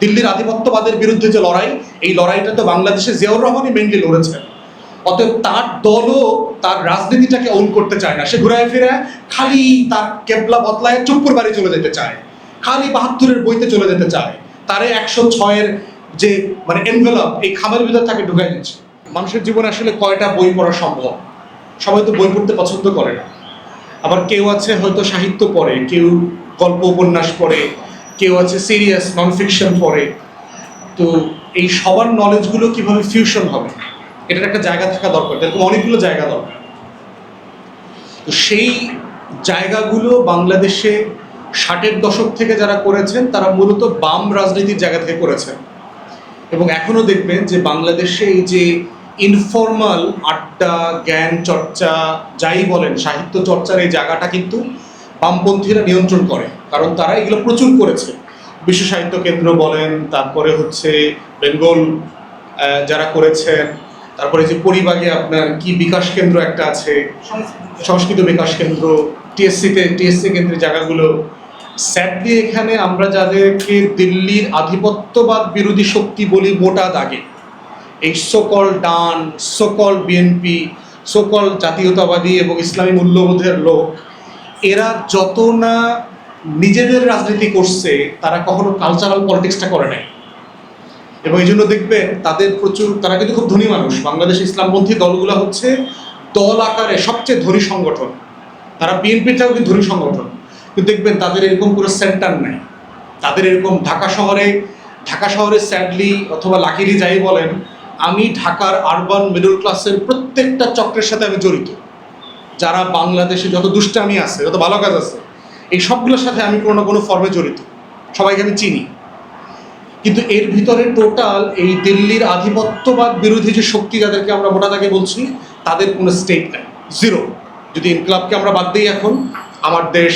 দিল্লির আধিপত্যবাদের বিরুদ্ধে যে লড়াই, এই লড়াইটা তো বাংলাদেশে জিয়াউর রহমানই মেনলি লড়েছেন। অতএব তার দলও তার রাজনীতিটাকে অন করতে চায় না। সে ঘুরায় ফিরে খালি তার কেবলা বদলায় চুপ্পুর বাড়ি চলে যেতে চায়। খালি বাহাত্তরের বইতে চলে যেতে চায়। তারে একশো ছয়ের যে মানে এনভেলপ এই খামের ভিতর তাকে ঢুকাই দিচ্ছে মানুষের জীবনে আসলে কয়টা বই পড়া সম্ভব? সবাই তো বই পড়তে পছন্দ করে না। আবার কেউ আছে হয়তো সাহিত্য পড়ে, কেউ গল্প উপন্যাস পড়ে কেউ আছে সিরিয়াস নন ফিকশন পড়ে, তো এই সবার নলেজগুলো কীভাবে ফিউশন হবে? এটার একটা জায়গা থাকা দরকার, এরকম অনেকগুলো জায়গা দরকার। তো সেই জায়গাগুলো বাংলাদেশে ষাটের দশক থেকে যারা করেছেন, তারা মূলত বাম রাজনীতির জায়গা থেকে করেছেন। এবং এখনও দেখবেন যে বাংলাদেশে এই যে ইনফর্মাল আড্ডা, জ্ঞান চর্চা, যাই বলেন, সাহিত্য চর্চার এই জায়গাটা কিন্তু বামপন্থীরা নিয়ন্ত্রণ করে। কারণ তারা এগুলো প্রচুর করেছে। বিশ্ব সাহিত্য কেন্দ্র বলেন তারপরে হচ্ছে বেঙ্গল যারা করেছেন তারপরে যে পরিবাগে আপনার কি বিকাশ কেন্দ্র একটা আছে সংস্কৃত। বিকাশ কেন্দ্র টিএসসিতে টিএসসি কেন্দ্রের জায়গাগুলো। স্যাডলি এখানে আমরা যাদেরকে দিল্লির আধিপত্যবাদ বিরোধী শক্তি বলি মোটা দাগে। এই সকল ডান সকল বিএনপি সকল জাতীয়তাবাদী এবং ইসলামী মূল্যবোধের লোক এরা যত না নিজেদের রাজনীতি করছে, তারা কখনো কালচারাল পলিটিক্সটা করে নাই। এবং এই জন্য দেখবেন তাদের প্রচুর, তারা কিন্তু খুব ধনী মানুষ। বাংলাদেশ ইসলামপন্থী দলগুলো হচ্ছে দল আকারে সবচেয়ে ধনী সংগঠন। তারা বিএনপিটাও কিন্তু ধনী সংগঠন। কিন্তু দেখবেন তাদের এরকম কোনো সেন্টার নাই। তাদের এরকম ঢাকা শহরে ঢাকা শহরে স্যাডলি অথবা লাকিলি যাই বলেন, আমি ঢাকার আরবান মিডল ক্লাসের প্রত্যেকটা চক্রের সাথে আমি জড়িত। যারা বাংলাদেশে যত দুষ্টামি আছে, যত ভালো কাজ আছে এই সবগুলোর সাথে আমি কোনো না কোনো ফর্মে জড়িত। সবাইকে আমি চিনি। কিন্তু এর ভিতরে টোটাল এই দিল্লির আধিপত্যবাদ বিরোধী যে শক্তি যাদেরকে আমরা মোটা দাগে বলছি, তাদের কোনো স্টেট নাই। জিরো যদি ইনকলাবকে আমরা বাদ দিই এখন, আমার দেশ,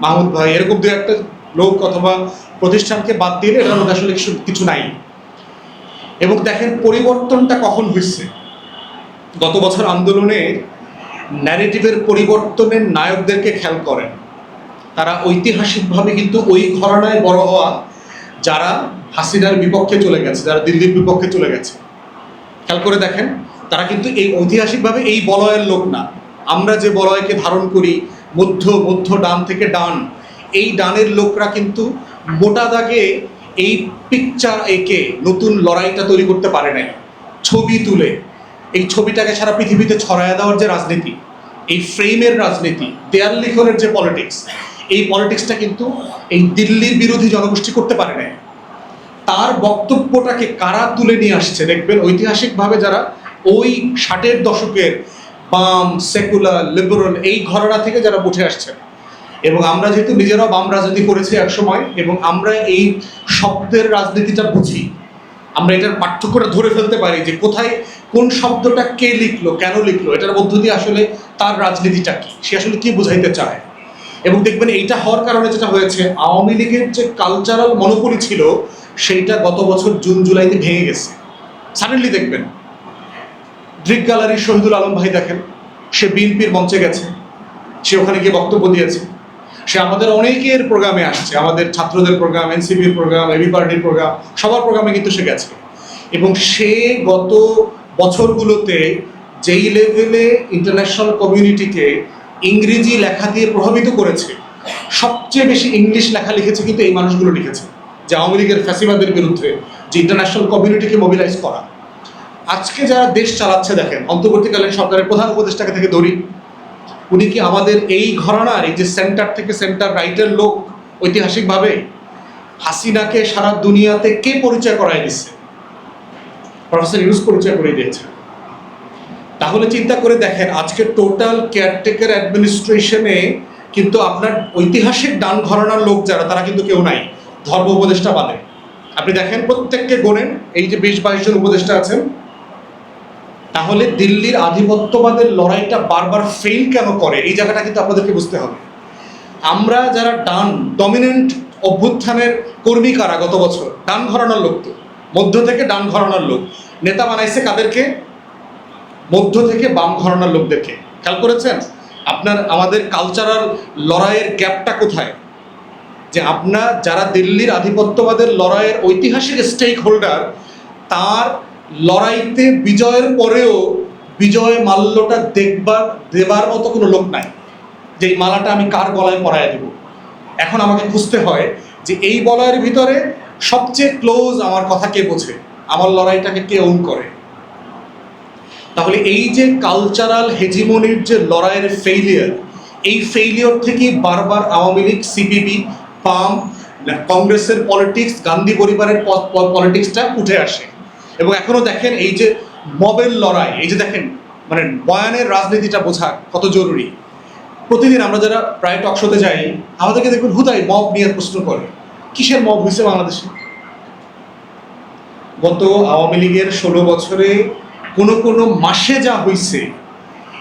মাহমুদ ভাই, এরকম দু একটা লোক অথবা প্রতিষ্ঠানকে বাদ দিলে এটার মধ্যে আসলে কিছু নাই। এবং দেখেন পরিবর্তনটা কখন হয়েছে? গত বছর আন্দোলনে ন্যারেটিভের পরিবর্তনের নায়কদেরকে খেয়াল করেন। তারা ঐতিহাসিকভাবে কিন্তু ওই ঘরানায় বড় হওয়া যারা হাসিনার বিপক্ষে চলে গেছে, যারা দিল্লির বিপক্ষে চলে গেছে। খেয়াল করে দেখেন, তারা কিন্তু এই ঐতিহাসিকভাবে এই বলয়ের লোক না। আমরা যে বলয়কে ধারণ করি, মধ্য মধ্য ডান থেকে ডান, এই ডানের লোকরা কিন্তু মোটা দাগে এই পিকচার এঁকে নতুন লড়াইটা তৈরি করতে পারে নাই। ছবি তুলে। এই ছবিটাকে সারা পৃথিবীতে ছড়ায় দেওয়ার যে রাজনীতি, এই ফ্রেমের রাজনীতি, দেয়াল লিখনের যে পলিটিক্স এই পলিটিক্সটা কিন্তু এই দিল্লির বিরোধী জনগোষ্ঠী করতে পারে নাই। তার বক্তব্যটাকে কারা তুলে নিয়ে আসছে দেখবেন ঐতিহাসিকভাবে যারা ওই ষাটের দশকের বাম, সেকুলার, লিবারাল এই ঘরানা থেকে যারা উঠে আসছেন এবং আমরা যেহেতু নিজেরাও বাম রাজনীতি করেছি এক সময় এবং আমরা এই শব্দের রাজনীতিটা বুঝি, আমরা এটার পার্থক্যটা ধরে ফেলতে পারি যে কোথায়, কোন শব্দটা কে লিখলো, কেন লিখলো, এটার মধ্য দিয়ে আসলে তার রাজনীতিটা কি, সে আসলে কি বুঝাইতে চায়? এবং দেখবেন এইটা হওয়ার কারণে যেটা হয়েছে, আওয়ামী লীগের যে কালচারাল মনোপলি ছিল, সেইটা গত বছর জুন, জুলাইতে ভেঙে গেছে। সাডেনলি দেখবেন ড্রিক গ্যালারির শহীদুল আলম ভাই দেখেন, সে বিএনপির মঞ্চে গেছে, সে ওখানে গিয়ে বক্তব্য দিয়েছে। সে আমাদের অনেকের প্রোগ্রামে আসছে, আমাদের ছাত্রদের প্রোগ্রাম এনসিপির প্রোগ্রাম এবি পার্টির প্রোগ্রাম সবার প্রোগ্রামে কিন্তু সে গেছে। এবং সে গত বছরগুলোতে যেই লেভেলে ইন্টারন্যাশনাল কমিউনিটিকে ইংরেজি লেখা দিয়ে প্রভাবিত করেছে। সবচেয়ে বেশি ইংলিশ লেখা লিখেছে কিন্তু এই মানুষগুলো লিখেছে, যে আওয়ামী লীগের ফ্যাসিবাদের বিরুদ্ধে যে ইন্টারন্যাশনাল কমিউনিটিকে মোবিলাইজ করা। আজকে যারা দেশ চালাচ্ছে দেখেন, অন্তর্বর্তীকালীন সরকারের প্রধান উপদেষ্টাকে থেকে ধরি, উনি কি আমাদের এই ঘরানার, এই যে সেন্টার থেকে সেন্টার রাইটের লোক ঐতিহাসিকভাবে, হাসিনাকে সারা দুনিয়াতে কে পরিচয় করায় দিচ্ছে? প্রফেসর ইউজ পরিচয় করে দিয়েছে তাহলে চিন্তা করে দেখেন, আজকে টোটাল কেয়ারটেকার অ্যাডমিনিস্ট্রেশনে কিন্তু আপনার ঐতিহাসিক ডান ঘরানার লোক যারা, তারা কিন্তু কেউ নাই। ধর্ম উপদেষ্টা বাদে। আপনি দেখেন প্রত্যেককে গোনেন, এই যে বিশ বাইশ জন উপদেষ্টা আছেন। তাহলে দিল্লির আধিপত্যবাদের লড়াইটা বারবার ফেল কেন করে? এই জায়গাটা কিন্তু আপনাদেরকে বুঝতে হবে। আমরা যারা ডান ডমিনেন্ট অভ্যুত্থানের কর্মী কারা গত বছর? ডান ঘরানার লোক তো। মধ্য থেকে ডান ঘরানার লোক। নেতা বানাইছে কাদেরকে? মধ্য থেকে বাম ঘরানার লোকদেরকে। খেয়াল করেছেন? আপনার, আমাদের কালচারাল লড়াইয়ের গ্যাপটা কোথায়? যে আপনার যারা দিল্লির আধিপত্যবাদের লড়াইয়ের ঐতিহাসিক স্টেক হোল্ডার তার লড়াইতে বিজয়ের পরেও বিজয় মাল্যটা দেখবার, দেবার মতো কোনো লোক নাই। যে এই মালাটা আমি কার গলায় পরায় দেব? এখন আমাকে খুঁজতে হয় যে এই বলয়ের ভিতরে সবচেয়ে ক্লোজ আমার কথা কে বোঝে? আমার লড়াইটাকে কে ওন করে? তাহলে এই যে কালচারাল হেজিমনির যে লড়াইয়ের ফেইলিয়ার এই ফেইলিয়র থেকেই বারবার আওয়ামী লীগ সিপিবি পাম কংগ্রেসের পলিটিক্স গান্ধী পরিবারের পলিটিক্সটা উঠে আসে। এবং এখনও দেখেন এই যে মবের লড়াই, এই যে দেখেন মানে বয়ানের রাজনীতিটা বোঝা কত জরুরি। প্রতিদিন আমরা যারা প্রায় টকশোতে যাই, আমাদেরকে দেখবেন হুদাই মব নিয়ে প্রশ্ন করে, কিসের মব হয়েছে বাংলাদেশে? গত আওয়ামী লীগের ষোলো বছরে কোনো কোনো মাসে যা হয়েছে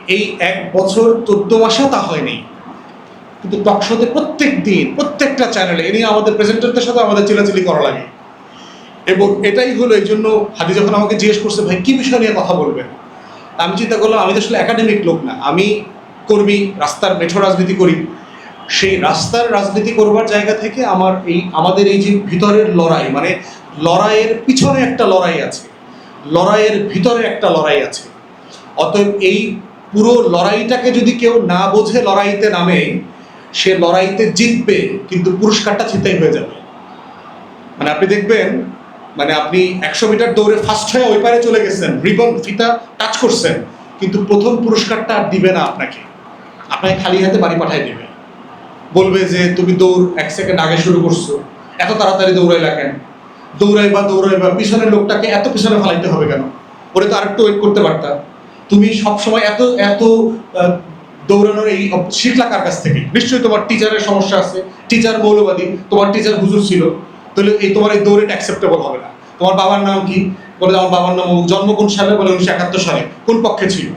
এই এক বছর চোদ্দ মাসেও তা হয়নি। কিন্তু টকশোতে প্রত্যেক দিন, প্রত্যেকটা চ্যানেলে এ নিয়ে আমাদের প্রেজেন্টারদের সাথে আমাদের চিলাচিলি করা লাগে। এবং এটাই হলো এই জন্য হাদি যখন আমাকে জিজ্ঞেস করছে, ভাই, কী বিষয় নিয়ে কথা বলবেন? আমি চিন্তা করলাম, আমি তো আসলে একাডেমিক লোক না। আমি কর্মী, রাস্তার মেঠো রাজনীতি করি। সেই রাস্তার রাজনীতি করবার জায়গা থেকে আমার এই, আমাদের এই যে ভিতরের লড়াই মানে লড়াইয়ের পিছনে একটা লড়াই আছে। লড়াইয়ের ভিতরে একটা লড়াই আছে। অতএব এই পুরো লড়াইটাকে যদি কেউ না বোঝে লড়াইতে নামে, সে লড়াইতে জিতবে, কিন্তু পুরস্কারটা ছিনতাই হয়ে যাবে। মানে আপনি দেখবেন মানে আপনি একশো মিটার দৌড়ে ফার্স্ট হয়ে ওই পারে চলে গেছেন, রিবন, ফিতা টাচ করছেন, কিন্তু প্রথম পুরস্কারটা আর দিবে না আপনাকে। আপনাকে খালি হাতে বাড়ি পাঠাই দিবে। বলবে যে, তুমি দৌড় এক সেকেন্ড আগে শুরু করছ, এত তাড়াতাড়ি দৌড়াইলা কেন? দৌড়াইবা দৌড়াইবা, পিছনের লোকটাকে এত পিছনে ফালাইতে হবে কেন? ওরে তো আরেকটু ওয়েট করতে পারতা। তুমি সবসময় এত এত দৌড়ানোর এই শিখলা কার কাছ থেকে? নিশ্চয়ই তোমার টিচারের সমস্যা আছে। টিচার মৌলবাদী, তোমার টিচার হুজুর ছিল। তাহলে এই তোমার এই দৌড়েটা অ্যাকসেপ্টেবল হবে না। তোমার বাবার নাম কি? বলে আমার বাবার নাম। জন্ম কোন সালে? বলে উনিশশো একাত্তর সালে। কোন পক্ষে ছিল?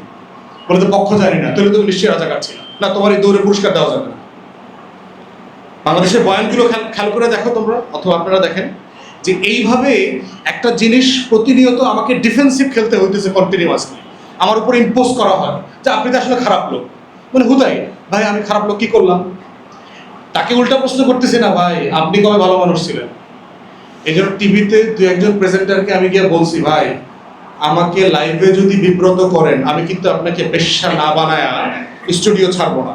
বলে তো পক্ষ জানি না। তাহলে তুমি নিশ্চয়ই রাজাকার ছিল না, তোমার এই দৌড়ে পুরস্কার দেওয়া যাবে না। বাংলাদেশের বয়ানগুলো খেয়াল করে দেখো তোমরা, অথবা আপনারা দেখেন। যে এইভাবে একটা জিনিস প্রতিনিয়ত আমাকে ডিফেন্সিভ খেলতে হইতেছে কন্টিনিউয়াসলি আমার উপর ইম্পোজ করা হয় যে আপনি তো আসলে খারাপ লোক। মানে হুদাই, ভাই, আমি খারাপ লোক কি করলাম? তাকে উল্টা প্রশ্ন করতেছি না, ভাই, আপনি কবে ভালো মানুষ ছিলেন? এই জন্য টিভিতে দু একজন প্রেজেন্টারকে আমি গিয়ে বলছি, ভাই, আমাকে লাইভে যদি বিব্রত করেন, আমি কিন্তু আপনাকে পেশা না বানায় স্টুডিও ছাড়বো না।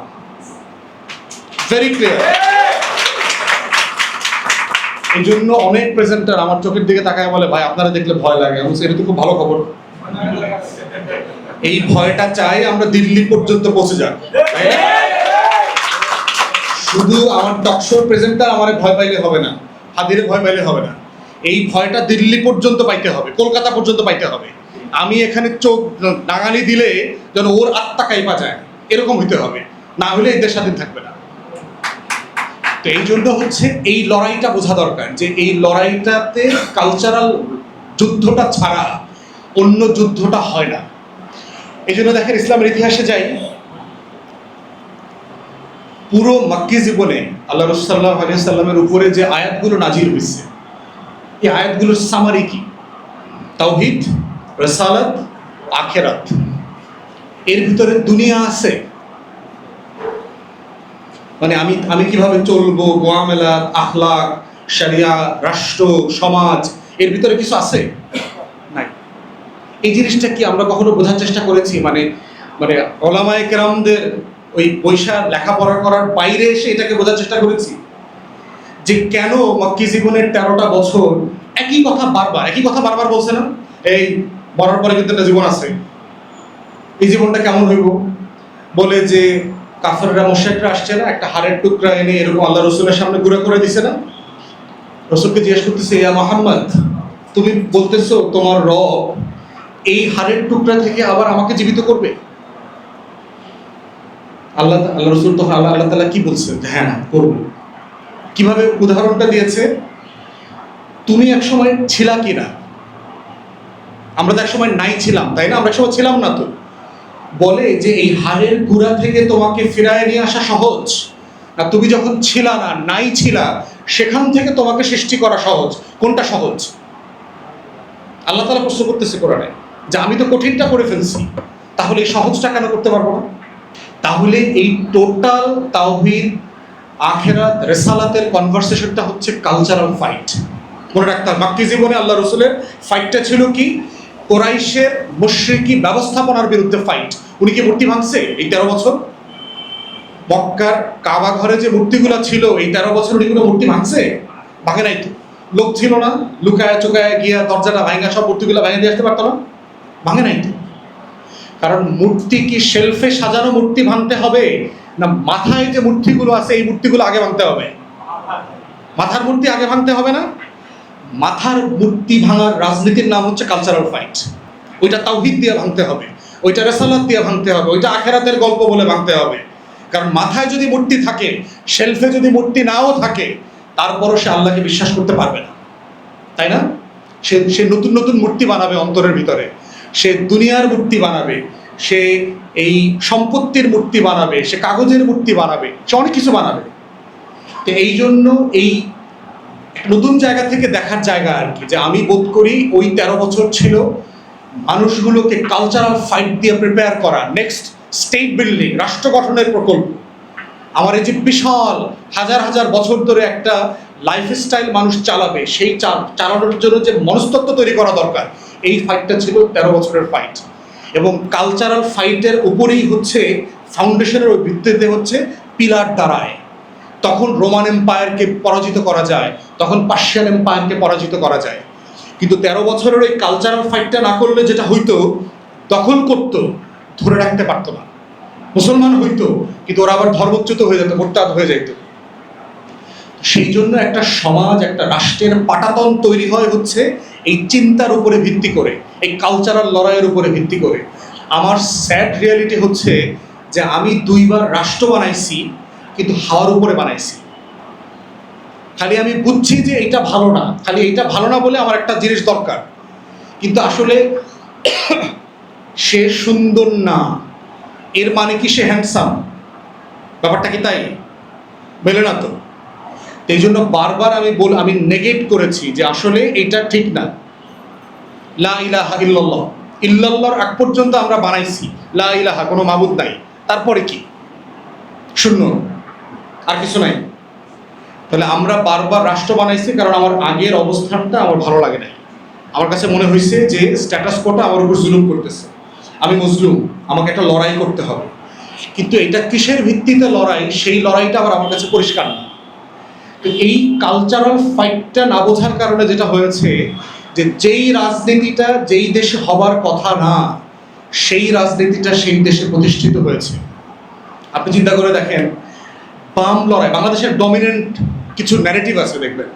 ভেরি ক্লিয়ার এই জন্য অনেক প্রেজেন্টার আমার চোখের দিকে তাকায় বলে, ভাই, আপনারা দেখলে ভয় লাগে। আমি এটা তো খুব ভালো খবর। এই ভয়টা চাই আমরা দিল্লি পর্যন্ত পৌঁছে যাক। শুধু আমার টকশোর প্রেজেন্টার আমার ভয় পাইলে হবে না, হাদিরে ভয় পাইলে হবে না। এই ভয়টা দিল্লি পর্যন্ত পাইতে হবে, কলকাতা পর্যন্ত পাইতে হবে। আমি এখানে চোখ ডাঙানি দিলে যেন ওর আত্মা কাইপা যায়, এরকম হইতে হবে। না হলে এদের স্বাধীন থাকবে না। তো এই জন্য হচ্ছে এই লড়াইটা বোঝা দরকার যে এই লড়াইটাতে কালচারাল যুদ্ধটা ছাড়া অন্য যুদ্ধটা হয় না। এই জন্য দেখেন ইসলামের ইতিহাসে যাই, পুরো মাক্কি জীবনে আল্লাহ রসুল্লাহ আলিয়াল্লামের উপরে যে আয়াতগুলো নাজির হয়েছে এই আয়াতগুলোর সামারি কি? তাওহিদ, রসালত, আখেরাত। এর ভিতরে দুনিয়া আছে মানে আমি আমি কীভাবে চলবো, গোয়ামেলা, আখলাক, শরিয়া, রাষ্ট্র, সমাজ, এর ভিতরে কিছু আছে? নাই। এই জিনিসটা কি আমরা কখনো বোঝার চেষ্টা করেছি? মানে মানে ওলামায়ে কেরামদের ওই পয়সা লেখাপড়া করার বাইরে এসে এটাকে বোঝার চেষ্টা করেছি যে কেন মক্কি জীবনের তেরোটা বছর একই কথা বারবার, একই কথা বারবার বলছে না? এই মরার পরে কিন্তু একটা জীবন আছে। এই জীবনটা কেমন হইব? বলে যে কাফেররা মোশেকরা আসছে না, একটা হাড়ের টুকরা এনে এরকম আল্লাহ রসুলের সামনে ঘুরে করে দিছে না? রসুলকে জিজ্ঞেস করতেছে, ইয়া মোহাম্মদ, তুমি বলতেছো তোমার রব এই হাড়ের টুকরা থেকে আবার আমাকে জীবিত করবে? আল্লাহ আল্লাহ রসুল তখন আল্লাহ আল্লাহ তালা কি বলছেন? যে হ্যাঁ করব। কীভাবে উদাহরণটা দিয়েছে? তুমি এক সময় ছিলা কিনা? আমরা তো এক সময় নাই ছিলাম, তাই না? আমরা এক সময় ছিলাম না তো? বলে যে এই হাড়ের গুড়া থেকে তোমাকে ফিরায় নিয়ে আসা সহজ। না, তুমি যখন ছিলা না, নাই ছিলা, সেখান থেকে তোমাকে সৃষ্টি করা সহজ। কোনটা সহজ? আল্লাহ তালা প্রশ্ন করতেছে কোরআনে যে, আমি তো কঠিনটা করে ফেলছি, তাহলে এই সহজটা কেন করতে পারব না? তাহলে এই টোটাল তাওহিদ, আখেরাত, রেসালাতের কনভারসেশনটা হচ্ছে কালচারাল ফাইট মনে রাখতে হবে জীবনে আল্লাহ রসুলের ফাইটটা ছিল কি? কোরাইশের মুশ্রিকি ব্যবস্থাপনার বিরুদ্ধে ফাইট উনি কি মূর্তি ভাঙছে এই তেরো বছর? মক্কার কাবা ঘরে যে মূর্তিগুলো ছিল, এই তেরো বছর উনি কোনো মূর্তি ভাঙছে? ভাঙে নাই তো। লোক ছিল না, লুকায় চুকায় গিয়া দরজাটা ভাঙা সব মূর্তিগুলো ভেঙে দিয়ে আসতে পারতো না। ভাঙে নাই তো। কারণ মূর্তি কি শেলফে সাজানো মূর্তি ভাঙতে হবে, না মাথায় যে মূর্তিগুলো আছে, এই মূর্তিগুলো আগে ভাঙতে হবে? মাথার মূর্তি আগে ভাঙতে হবে না? মাথার মূর্তি ভাঙার রাজনীতির নাম হচ্ছে কালচারাল ফাইট ওইটা তাওহিদ দিয়ে ভাঙতে হবে, ওইটা রেসালাত দিয়ে ভাঙতে হবে, ওইটা আখেরাতের গল্প বলে ভাঙতে হবে। কারণ মাথায় যদি মূর্তি থাকে শেলফে যদি মূর্তি নাও থাকে, তারপরও সে আল্লাহকে বিশ্বাস করতে পারবে না। তাই না? সে সে নতুন নতুন মূর্তি বানাবে অন্তরের ভিতরে। সে দুনিয়ার মূর্তি বানাবে, সে এই সম্পত্তির মূর্তি বানাবে, সে কাগজের মূর্তি বানাবে, সে অনেক কিছু বানাবে। তো এই জন্য এই নতুন জায়গা থেকে দেখার জায়গা আর কি, যে আমি বোধ করি ওই তেরো বছর ছিল, মানুষগুলোকে কালচারাল ফাইট দিয়ে প্রিপেয়ার করা নেক্সট স্টেট বিল্ডিং রাষ্ট্র গঠনের প্রকল্প। আমার এই যে বিশাল, হাজার হাজার বছর ধরে একটা লাইফস্টাইল মানুষ চালাবে, সেই চালানোর জন্য যে মনস্তত্ব তৈরি করা দরকার, এই ফাইটটা ছিল তেরো বছরের ফাইট এবং কালচারাল ফাইটের উপরেই হচ্ছে ফাউন্ডেশনের ওই ভিত্তিতে হচ্ছে, পিলার দ্বারায়। তখন রোমান এম্পায়ারকে পরাজিত করা যায় তখন পার্সিয়ান এম্পায়ারকে পরাজিত করা যায়। কিন্তু তেরো বছরের ওই কালচারাল ফাইটটা না করলে যেটা হইতো, দখল করতো, ধরে রাখতে পারতো না। মুসলমান হইতো, কিন্তু ওরা আবার ধর্মচ্যুত হয়ে যেত মোরতাদ হয়ে যেত সেই জন্য একটা সমাজ, একটা রাষ্ট্রের পাটাতন তৈরি হয় হচ্ছে এই চিন্তার উপরে ভিত্তি করে, এই কালচারাল লড়াইয়ের উপরে ভিত্তি করে। আমার স্যাড রিয়ালিটি হচ্ছে যে আমি দুইবার রাষ্ট্র বানাইছি, কিন্তু হাওয়ার উপরে বানাইছি। খালি আমি বুঝছি যে এটা ভালো না। খালি এটা ভালো না বলে আমার একটা জিনিস দরকার। কিন্তু আসলে সে সুন্দর না। এর মানে কি সে হ্যান্ডসাম ব্যাপারটা কি তাই? মেলে না তো। এই জন্য বারবার আমি বল আমি নেগেট করেছি যে আসলে এটা ঠিক না। লা ইলাহা ইল্লাল্লাহ। ইল্লাল্লাহর আগ পর্যন্ত আমরা বানাইছি। লা ইলাহা, কোনো মাবুদ নাই। তারপরে কি? শূন্য। আর কিছু নাই। তাহলে আমরা বারবার রাষ্ট্র বানাইছি কারণ আমার আগের অবস্থানটা আমার ভালো লাগে নাই। আমার কাছে মনে হয়েছে যে স্ট্যাটাস কোটা আমার উপর জুলুম করতেছে। আমি মুসলুম আমাকে একটা লড়াই করতে হবে। কিন্তু এটা কিসের ভিত্তিতে লড়াই? সেই লড়াইটা আবার আমার কাছে পরিষ্কার না। তো এই কালচারাল ফাইটটা না বোঝার কারণে যেটা হয়েছে যে যেই রাজনীতিটা যেই দেশে হবার কথা না, সেই রাজনীতিটা সেই দেশে প্রতিষ্ঠিত হয়েছে। আপনি চিন্তা করে দেখেন, বাম লড়াই, বাংলাদেশের ডমিনেন্ট কিছু ন্যারেটিভ আছে দেখবেন,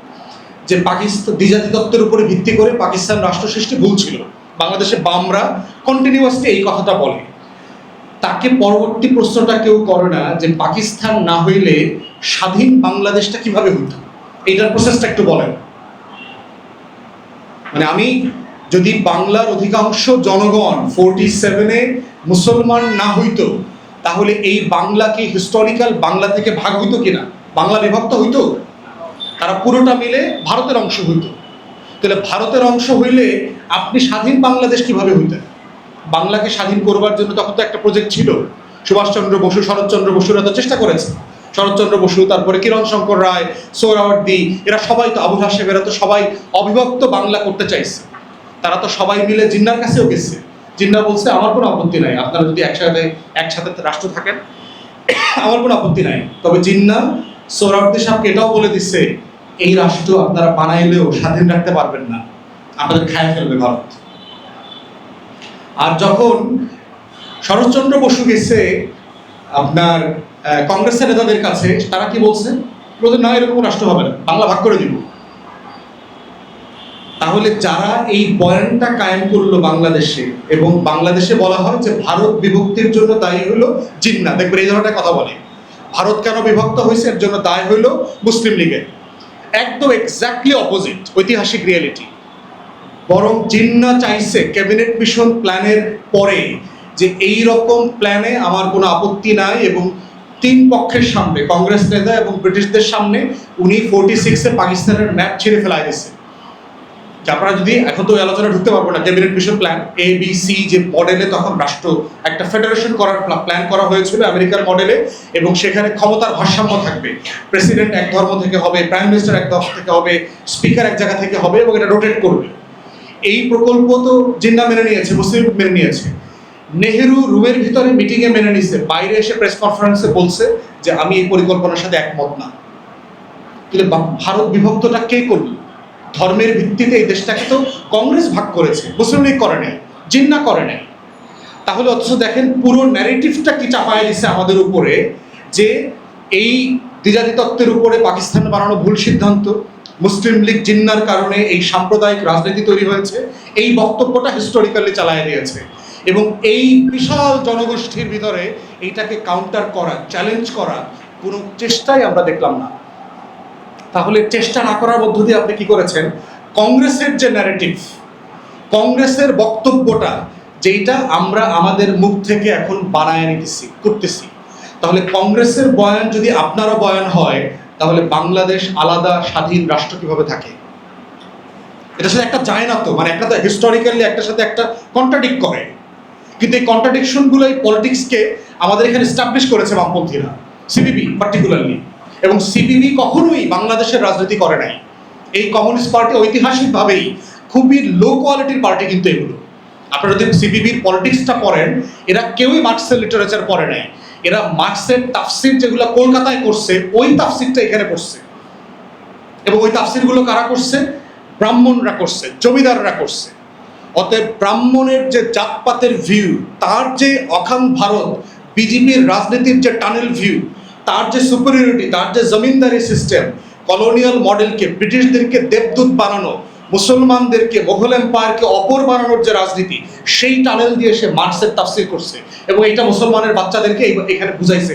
যে পাকিস্তান দ্বিজাতি তত্ত্বের উপরে ভিত্তি করে পাকিস্তান রাষ্ট্র সৃষ্টি ভুল ছিল। বাংলাদেশে বামরা কন্টিনিউয়াসলি এই কথাটা বলে। তাকে পরবর্তী প্রশ্নটা কেউ করে না, যে পাকিস্তান না হইলে স্বাধীন বাংলাদেশটা কীভাবে হইত? এইটার প্রসেসটা একটু বলেন। মানে আমি যদি বাংলার অধিকাংশ জনগণ ফোরটি সেভেনে মুসলমান না হইতো, তাহলে এই বাংলাকে হিস্টোরিক্যাল বাংলা থেকে ভাগ হইতো কিনা? বাংলা বিভক্ত হইতো? তারা পুরোটা মিলে ভারতের অংশ হইতো। তাহলে ভারতের অংশ হইলে আপনি স্বাধীন বাংলাদেশ কীভাবে হইতেন? বাংলাকে স্বাধীন করবার জন্য তখন তো একটা প্রজেক্ট ছিল। সুভাষচন্দ্র বসু, শরৎচন্দ্র বসুরা তো চেষ্টা করেছে। শরৎচন্দ্র বসু, তারপরে কিরণ শঙ্কর রায় সোহরাওয়ার্দী এরা সবাই তো আবুল হাসেম এরা তো সবাই অবিভক্ত বাংলা করতে চাইছে। তারা তো সবাই মিলে জিন্নার কাছেও গেছে। জিন্না বলছে, আমার কোনো আপত্তি নাই। আপনারা যদি একসাথে একসাথে রাষ্ট্র থাকেন, আমার কোনো আপত্তি নাই। তবে জিন্না সোহরাওয়ার্দী সাহেবকে এটাও বলে দিচ্ছে এই রাষ্ট্র আপনারা বানাইলেও স্বাধীন রাখতে পারবেন না। আপনাদের খায় ফেলবে ভারত। আর যখন শরৎচন্দ্র বসু গেছে, আপনার কংগ্রেসের নেতাদের কাছে, তারা কি বলছে? বলছে, না, এরকম রাষ্ট্র হবে না। বাংলা ভাগ করে দিব। তাহলে যারা এই বয়ানটা কায়েম করল বাংলাদেশে, এবং বাংলাদেশে বলা হয় যে ভারত বিভক্তির জন্য দায়ী হলো জিন্না। দেখবেন এই ধরনের কথা বলে। ভারত কেন বিভক্ত হয়েছে? এর জন্য দায় হইল মুসলিম লীগের একদম এক্স্যাক্টলি অপোজিট ঐতিহাসিক রিয়েলিটি বরং চিন্না চাইছে ক্যাবিনেট মিশন প্ল্যানের পরে যে এই রকম প্ল্যানে আমার কোনো আপত্তি নাই এবং তিন পক্ষের সামনে কংগ্রেস নেতা এবং ব্রিটিশদের সামনে, উনি ফোর্টি সিক্সে পাকিস্তানের ম্যাপ ছিঁড়ে ফেলা দিয়েছে। আপনারা যদি এখন তো আলোচনা ঢুকতে পারব না cabinet mission plan A B C যে মডেলে তখন রাষ্ট্র, একটা ফেডারেশন করার প্ল্যান করা হয়েছিল আমেরিকার মডেলে এবং সেখানে ক্ষমতার ভারসাম্য থাকবে। প্রেসিডেন্ট এক ধর্ম থেকে হবে প্রাইম মিনিস্টার এক ধর্ম থেকে হবে স্পিকার এক জায়গা থেকে হবে, এবং এটা রোটেট করবে। এই প্রকল্প তো জিন্না মেনে নিয়েছে, মুসলিম মেনে নিয়েছে। নেহেরু রুমের ভিতরে মিটিংয়ে মেনে নিছে, বাইরে এসে প্রেস কনফারেন্সে বলছে যে আমি এই পরিকল্পনার সাথে একমত না। কিন্তু ভারত বিভক্তটা কে করল? ধর্মের ভিত্তিতে এই দেশটাকে তো কংগ্রেস ভাগ করেছে, মুসলিম লীগ করে নাই, জিন্না করে নাই। তাহলে অথচ দেখেন পুরো ন্যারেটিভটা কি চাপায় দিছে আমাদের উপরে, যে এই দ্বিজাতি তত্ত্বের উপরে পাকিস্তান বানানো ভুল সিদ্ধান্ত, মুসলিম লীগ জিন্নার কারণে এই সাম্প্রদায়িক রাজনীতি তৈরি হয়েছে, এই বক্তব্যটা হিস্টোরিক্যালি চালায় দিয়েছে। এবং এই বিশাল জনগোষ্ঠীর ভিতরে এইটাকে কাউন্টার করা চ্যালেঞ্জ করা, কোনো চেষ্টাই আমরা দেখলাম না। তাহলে চেষ্টা না করার মধ্য দিয়ে আপনি কি করেছেন? কংগ্রেসের যে ন্যারেটিভ কংগ্রেসের বক্তব্যটা যেটা আমরা আমাদের মুখ থেকে এখন বানায় নিতেছি, করতেছি। তাহলে কংগ্রেসের বয়ান যদি আপনারও বয়ান হয়, তাহলে বাংলাদেশ আলাদা স্বাধীন রাষ্ট্র কীভাবে থাকে? এটা সাথে একটা যায় না তো মানে একটা তো হিস্টোরিক্যালি একটার সাথে একটা কন্ট্রাডিক্ট করে। কিন্তু এই কন্ট্রাডিকশনগুলো এই পলিটিক্সকে আমাদের এখানে স্টাবলিশ করেছে বামপন্থীরা সিপিবি পার্টিকুলারলি এবং সিপিবি কখনোই বাংলাদেশের রাজনীতি করে নাই। এই কমিউনিস্ট পার্টি ঐতিহাসিকভাবেই খুবই লো কোয়ালিটির পার্টি কিন্তু এগুলো। আপনারা যদি সিপিবির পলিটিক্সটা পড়েন, এরা কেউই মার্কসের লিটারেচার পড়ে নাই। এরা মার্কসের তাফসির যেগুলো কলকাতায় করছে, ওই তাফসিরটা এখানে করছে এবং ওই তাফসিরগুলো কারা করছে? ব্রাহ্মণরা করছে, জমিদাররা করছে। অতএব ব্রাহ্মণের যে জাতপাতের ভিউ তার যে অখান ভারত বিজেপির রাজনীতির যে টানেল ভিউ তার যে সুপিরিয়রিটি তার যে জমিনদারি সিস্টেম কলোনিয়াল মডেলকে ব্রিটিশদেরকে দেবদূত বানানো, মুসলমানদেরকে, মোঘল এম্পায়ারকে অপর বানানোর যে রাজনীতি, সেই টানেল দিয়ে সে মার্কসের তাফসির করছে এবং এটা মুসলমানের বাচ্চাদেরকে এখানে বুঝাইছে।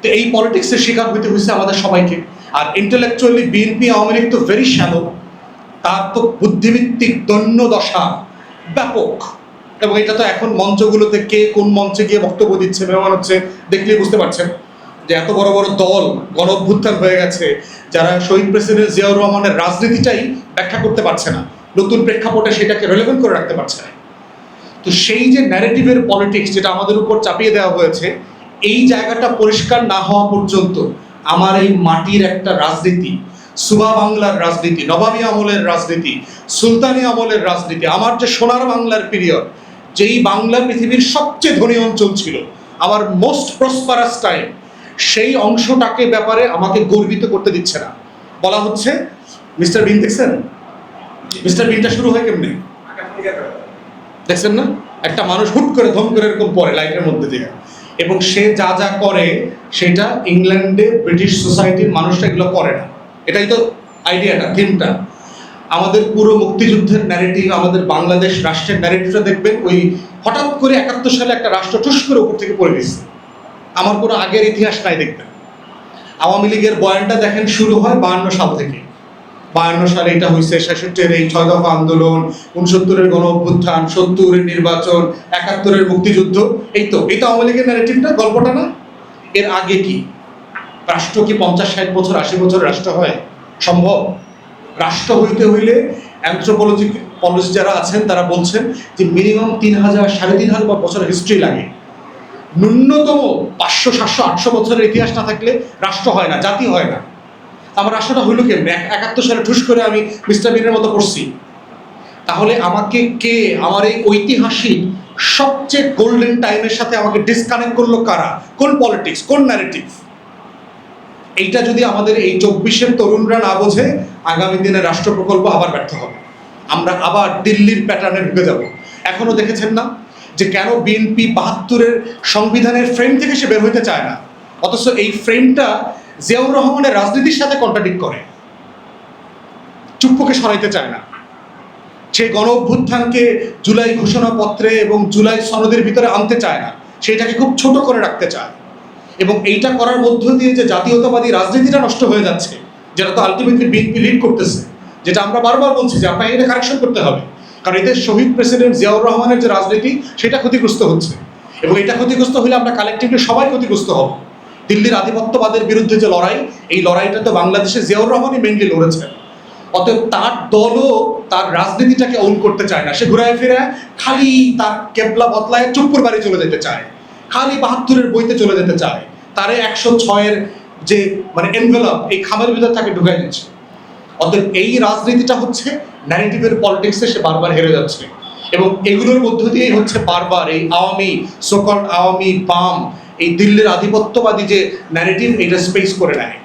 তো এই পলিটিক্সের শিকার হইতে হয়েছে আমাদের সবাইকে। আর ইন্টেলেকচুয়ালি বিএনপি আওয়ামী লীগ তো ভেরি শ্যালো তার তো বুদ্ধিভিত্তিক দৈন্য দশা ব্যাপক। এবং এটা তো এখন মঞ্চগুলোতে কে কোন মঞ্চে গিয়ে বক্তব্য দিচ্ছে, মেহমান হচ্ছে, দেখলেই বুঝতে পারছেন যে এত বড় বড় দল গণ অভ্যুত্থান হয়ে গেছে, যারা শহীদ প্রেসিডেন্ট জিয়াউর রহমানের রাজনীতিটাই ব্যাখ্যা করতে পারছে না, নতুন প্রেক্ষাপটে সেটাকে রেলেভেন্ট করে রাখতে পারছে না। তো সেই যে ন্যারেটিভের পলিটিক্স যেটা আমাদের উপর চাপিয়ে দেওয়া হয়েছে, এই জায়গাটা পরিষ্কার না হওয়া পর্যন্ত আমার এই মাটির একটা রাজনীতি, সুবা বাংলার রাজনীতি, নবাবী আমলের রাজনীতি, সুলতানি আমলের রাজনীতি, আমার যে সোনার বাংলার পিরিয়ড যেই বাংলা পৃথিবীর সবচেয়ে ধনী অঞ্চল ছিল, আমার মোস্ট প্রসপারাস টাইম সেই অংশটাকে ব্যাপারে আমাকে গর্বিত করতে দিচ্ছে না। বলা হচ্ছে, মিস্টার বিন দেখছেন? মিস্টার বিনটা শুরু হয় কেমনি? দেখছেন না? একটা মানুষ হুট করে ধম করে এরকম পড়ে লাইটের মধ্যে দিয়ে। এবং সে যা যা করে, সেটা ইংল্যান্ডে ব্রিটিশ সোসাইটির মানুষটা এগুলো করে না। এটাই তো আইডিয়াটা থিমটা আমাদের পুরো মুক্তিযুদ্ধের ন্যারেটিভ আমাদের বাংলাদেশ রাষ্ট্রের ন্যারেটিভটা দেখবেন, ওই হঠাৎ করে একাত্তর সালে একটা রাষ্ট্র ঠুস করে উপর থেকে পড়ে গেছে। আমার কোনো আগের ইতিহাস নাই দেখবেন আওয়ামী লীগের বয়ানটা দেখেন, শুরু হয় বায়ান্ন সাল থেকে। বায়ান্ন সালে এটা হয়েছে ছেষট্টির এই ছয় দফা আন্দোলন, উনসত্তরের গণ অভ্যুত্থান, সত্তরের নির্বাচন, একাত্তরের মুক্তিযুদ্ধ। এই তো এই তো আওয়ামী লীগের ন্যারেটিভটা গল্পটা না? এর আগে কি? রাষ্ট্র কি পঞ্চাশ ষাট বছর, আশি বছর রাষ্ট্র হয়? সম্ভব? রাষ্ট্র হইতে হইলে অ্যান্থ্রোপোলজি পলিসি যারা আছেন, তারা বলছেন যে মিনিমাম তিন হাজার, সাড়ে তিন হাজার বছর হিস্ট্রি লাগে। ন্যূনতম পাঁচশো, সাতশো, আটশো বছরের ইতিহাস না থাকলে রাষ্ট্র হয় না, জাতি হয় না। আমার রাষ্ট্রটা হইল এক- একাত্তর সালে ঠুস করে আমি মিস্টার বিনের মতো করছি তাহলে আমাকে কে? আমার এই ঐতিহাসিক সবচেয়ে গোল্ডেন টাইমের সাথে আমাকে ডিসকানেক্ট করল কারা? কোন পলিটিক্স কোন ন্যারেটিভ এইটা যদি আমাদের এই চব্বিশের তরুণরা না বোঝে, আগামী দিনে রাষ্ট্র প্রকল্প আবার ব্যর্থ হবে। আমরা আবার দিল্লির প্যাটার্নে ঢুকে যাব। এখনও দেখেছেন না যে কেন বিএনপি বাহাত্তরের সংবিধানের ফ্রেম থেকে সে বের হইতে চায় না? অথচ এই ফ্রেমটা জিয়াউর রহমানের রাজনীতির সাথে কন্ট্রাডিক্ট করে। চুপ্পকে সরাইতে চায় না। সে গণ অভ্যুত্থানকে জুলাই ঘোষণাপত্রে এবং জুলাই সনদের ভিতরে আনতে চায় না। সেটাকে খুব ছোট করে রাখতে চায়। এবং এইটা করার মধ্য দিয়ে যে জাতীয়তাবাদী রাজনীতিটা নষ্ট হয়ে যাচ্ছে, যেটা তো আলটিমেটলি বিএনপি লিড করতেছে, যেটা আমরা বারবার বলছি যে আপনাকে এটা কারেকশন করতে হবে। কারণ এতে শহীদ প্রেসিডেন্ট জিয়াউর রহমানের যে রাজনীতি, সেটা ক্ষতিগ্রস্ত হচ্ছে। এবং এটা ক্ষতিগ্রস্ত হলে আমরা কালেকটিভলি সবাই ক্ষতিগ্রস্ত হব। দিল্লির আধিপত্যবাদের বিরুদ্ধে যে লড়াই, এই লড়াইটা তো বাংলাদেশে জিয়াউর রহমানই মেনলি লড়েছেন। অতএব তার দলও তার রাজনীতিটাকে অন করতে চায় না। সে ঘুরায় ফিরে খালি তার কেবলা বদলায় চুপ্পুর বাড়ি চলে যেতে চায়। খালি বাহাত্তরের বইতে চলে যেতে চায়। তারে একশো ছয়ের যে মানে এনভেলপ এই খামের ভিতর তাকে ঢুকাই দিচ্ছে অতএব এই রাজনীতিটা হচ্ছে ন্যারেটিভের পলিটিক্সে সে বারবার হেরে যাচ্ছে। এবং এগুলোর মধ্য দিয়েই হচ্ছে বারবার এই আওয়ামী সকল আওয়ামী বাম, এই দিল্লির আধিপত্যবাদী যে ন্যারেটিভ এটা স্পেস করে নেয়।